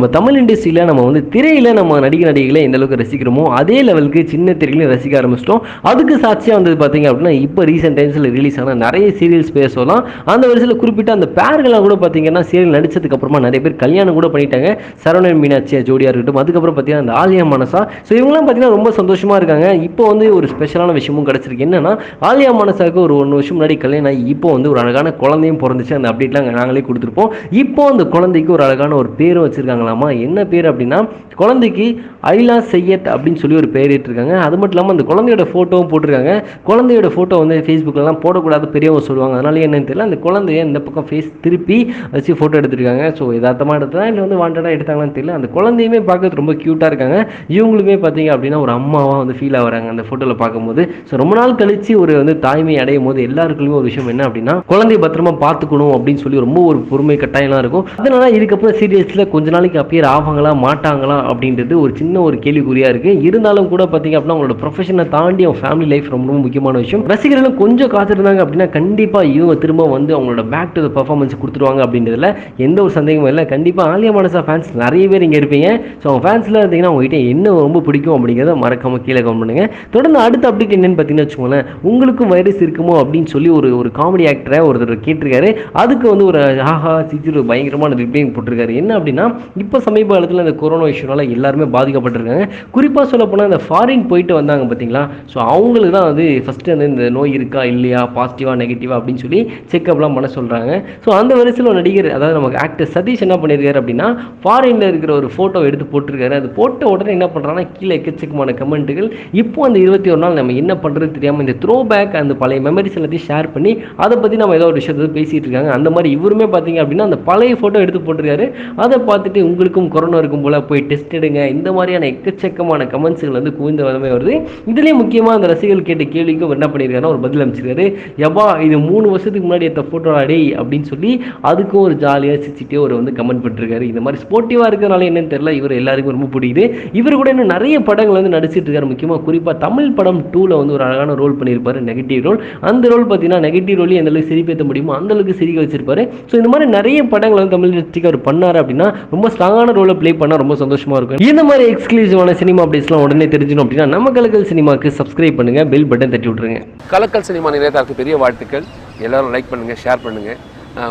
நம்ம தமிழ் இண்டஸ்ட்ரியில் நம்ம வந்து திரையில் நம்ம நடிகை நடிகைகளை எந்த அளவுக்கு ரசிக்கிறோமோ அதே லெவலுக்கு சின்ன திரையிலையும் ரசிக்க ஆரம்பிச்சிட்டோம். அதுக்கு சாட்சியாக வந்தது பார்த்தீங்க அப்படின்னா இப்போ ரீசெண்ட் டைம்ஸில் ரிலீஸ் ஆன நிறைய சீரியல்ஸ் பேர் சொல்லலாம் அந்த வரிசையில் குறிப்பிட்ட அந்த பேர்கள்லாம் கூட பார்த்தீங்கன்னா சீரியல் நடித்ததுக்கப்புறமா நிறைய பேர் கல்யாணம் கூட பண்ணிட்டாங்க. சரவணன் மீனாட்சியா ஜோடியாக இருக்கட்டும். அதுக்கப்புறம் பார்த்தீங்கன்னா அந்த ஆலியா மனசா. ஸோ இவங்களாம் பார்த்தீங்கன்னா ரொம்ப சந்தோஷமாக இருக்காங்க. இப்போ வந்து ஒரு ஸ்பெஷலான விஷயமும் கிடச்சிருக்கு. என்னன்னா ஆலியா மனசாவுக்கு ஒரு ஒன்று வருஷம் முன்னாடி கல்யாணம் ஆகி இப்போ வந்து ஒரு அழகான குழந்தையும் பிறந்துச்சு. அந்த அப்டேட்லாம் நாங்களே கொடுத்துருப்போம். இப்போ அந்த குழந்தைக்கு ஒரு அழகான ஒரு பேரும் வச்சிருக்காங்களாமா என்ன பேர் அப்படின்னா குழந்தைக்கு ஐலா செய்யத் அப்படின்னு சொல்லி ஒரு பேர் இட்டிருக்காங்க அது மட்டும் இல்லாமல் அந்த குழந்தையோட ஃபோட்டோவும் போட்டிருக்காங்க. குழந்தையோட ஃபோட்டோ வந்து ஃபேஸ்புக்கிலலாம் போடக்கூடாது பெரியவங்க சொல்லுவாங்க. அதனால என்னன்னு தெரியல அந்த குழந்தைய இந்த பக்கம் ஃபேஸ் திருப்பி வச்சு ஃபோட்டோ எடுத்திருக்காங்க. ஸோ யதார்த்தமாக எடுத்தா இல்லை வந்து வாண்டடாக எடுத்தாங்களான்னு தெரியல. அந்த குழந்தையுமே பார்க்கறது ரொம்ப க்யூட்டாக இருக்காங்க. இவங்களுமே பார்த்தீங்க அப்படின்னா ஒரு அம்மாவாக வந்து ஃபீல் ஆகுறாங்க அந்த ஃபோட்டோவில் பார்க்கும்போது. ஸோ ரொம்ப நாள் கழிச்சு ஒரு வந்து தாய்மை அடையும் போது எல்லாருக்குமே ஒரு விஷயம் என்ன அப்படின்னா குழந்தைய பத்திரமா பார்த்துக்கணும் அப்படின்னு சொல்லி ரொம்ப ஒரு பொறுமை கட்டாயம்லாம் இருக்கும். அதனால இதுக்கப்புறம் சீரியஸில் கொஞ்ச நாளைக்கு அப்பியர் ஆவாங்களா மாட்டாங்களா அப்படின்றது ஒரு சின்ன ஒரு கேள்விக்குறியாக இருக்கு. இருந்தாலும் கூட பார்த்தீங்க அப்படின்னா அவங்களோட ப்ரொஃபஷனை தாண்டி அவங்க ஃபேமிலி லைஃப் ரொம்ப ரொம்ப முக்கியமான விஷயம். ரசிகர்களும் கொஞ்சம் காத்திருந்தாங்க அப்படின்னா கண்டிப்பாக இவங்க திரும்ப வந்து அவங்களோட பேக் டு த பர்ஃபார்மன்ஸ் கொடுத்துருவாங்க அப்படின்றதுல எந்த ஒரு சந்தேகமும் இல்லை. கண்டிப்பாக ஆலியா மனசா ஃபேன்ஸ் நிறைய பேர் இங்கே இருப்பீங்க. ஸோ அவங்க ஃபேன்ஸில் இருந்தீங்கன்னா உங்ககிட்ட என்ன ரொம்ப பிடிக்கும் அப்படிங்கிறத மறக்காமல் கீழே கமெண்ட் பண்ணுங்கள் தொடர்ந்து அடுத்த அப்டேட் என்னென்னு பார்த்தீங்கன்னா வச்சுக்கோங்களேன். உங்களுக்கும் வைரஸ் இருக்குமோ அப்படின்னு சொல்லி ஒரு ஒரு காமெடி ஆக்டரை ஒருத்தர் கேட்டிருக்காரு. அதுக்கு வந்து ஒரு ஆஹா சிச்சிரு பயங்கரமான ரிப்ளை போட்டிருக்காரு. என்ன அப்படின்னா இப்போ சமீப காலத்தில் இந்த கொரோனா இஷ்யூனால எல்லாருமே பாதிக்கப்பட்டிருக்காங்க. குறிப்பாக சொல்ல போனால் இந்த ஃபாரின் போயிட்டு வந்தாங்க பார்த்தீங்களா ஸோ அவங்களுக்கு தான் வந்து ஃபஸ்ட்டு வந்து இந்த நோய் இருக்கா இல்லையா பாசிட்டிவாக நெகட்டிவாக அப்படின்னு சொல்லி செக்அப்லாம் பண்ண சொல்கிறாங்க ஸோ அந்த வரிசையில் ஒரு நடிகர் அதாவது நமக்கு ஆக்டர் சதீஷ் என்ன பண்ணியிருக்காரு அப்படின்னா ஃபாரினில் இருக்கிற ஒரு ஃபோட்டோ எடுத்து போட்டிருக்காரு. அது போட்ட உடனே என்ன பண்ணுறாங்கன்னா கீழே எக்கச்சக்கமான கமெண்ட்டுகள் இப்போ அந்த இருபத்தி ஒரு நாள் நம்ம என்ன பண்ணுறது தெரியாமல் இந்த த்ரோ பேக் அந்த பழைய மெமரிஸ் எல்லாத்தையும் ஷேர் பண்ணி அதை பற்றி நம்ம ஏதோ ஒரு விஷயத்தை பேசிகிட்டு இருக்காங்க. அந்த மாதிரி இவருமே பார்த்தீங்க அப்படின்னா அந்த பழைய ஃபோட்டோ எடுத்து போட்டிருக்காரு. அதை பார்த்துட்டு உங்களுக்கும் கொரோனா இருக்கும் போல் போய் டெஸ்ட் எடுங்க. இந்த மாதிரியான எக்கச்சக்கமான கமெண்ட்ஸுகள் வந்து குவிந்த விதமே வருது. இதுலேயே முக்கியமாக அந்த ரசிகர்கள் கேட்ட கேள்விக்கும் என்ன பண்ணியிருக்காருன்னா ஒரு பதில் அமைச்சிருக்காரு யப்பா இது மூணு வருஷத்துக்கு முன்னாடி எடுத்த ஃபோட்டோ அடே அப்படின்னு சொல்லி அதுக்கும் ஒரு ஜாலியாக சிரிச்சிட்டே ஒரு வந்து கமெண்ட் பண்ணிருக்காரு இந்த மாதிரி ஸ்போர்ட்டிவாக இருக்கிறனால என்னன்னு தெரியல இவர் எல்லாருக்கும் ரொம்ப பிடிக்குது. இவர் கூட இன்னும் நிறைய படங்கள் வந்து நடிச்சிட்டு இருக்காரு முக்கியமாக குறிப்பாக தமிழ் படம் டூவில் வந்து ஒரு அழகான ரோல் பண்ணியிருப்பாரு நெகட்டிவ் ரோல் அந்த ரோல் பார்த்தீங்கன்னா நெகட்டிவ் ரோலையும் எந்த அளவுக்கு சிரிப்பேற்ற முடியுமோ அந்த அளவுக்கு சிரிக்க வச்சிருப்பாரு. ஸோ இந்த மாதிரி நிறைய படங்கள் வந்து தமிழ் இண்டஸ்ட்ரிக்கு அவர் பண்ணார் அப்படின்னா ரொம்ப ஸ்ட்ராங்கான ரோலை ப்ளே பண்ணால் ரொம்ப சந்தோஷமாக இருக்கும். இந்த மாதிரி எக்ஸ்க்ளூசிவான சினிமா அப்டேட்ஸ்லாம் உடனே தெரிஞ்சிடும் அப்படின்னா நம்ம கலக்கல் சினிமாக்கு சப்ஸ்கிரைப் பண்ணுங்க பெல் பட்டன் தட்டி விட்ருங்க கலக்கல் சினிமா நிறைய பெரிய வாழ்த்துக்கள். எல்லாரும் லைக் பண்ணுங்க ஷேர் பண்ணுங்க.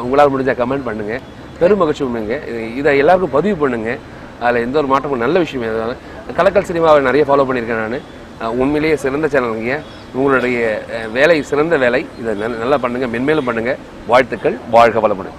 உங்களால் முடிஞ்சால் கமெண்ட் பண்ணுங்க. பெரும் மகிழ்ச்சி பண்ணுங்க இதை எல்லாருக்கும் பதிவு பண்ணுங்க. அதில் எந்த ஒரு மாற்றமும் நல்ல விஷயம் எதாவது கலக்கல் சினிமாவை நிறைய ஃபாலோ பண்ணியிருக்கேன் நான். உண்மையிலேயே சிறந்த சேனலுங்க உங்களுடைய வேலை சிறந்த வேலை. இதை நல்லா பண்ணுங்கள் மென்மேலும் பண்ணுங்கள் வாழ்த்துக்கள். வாழ்க வளமுடன்.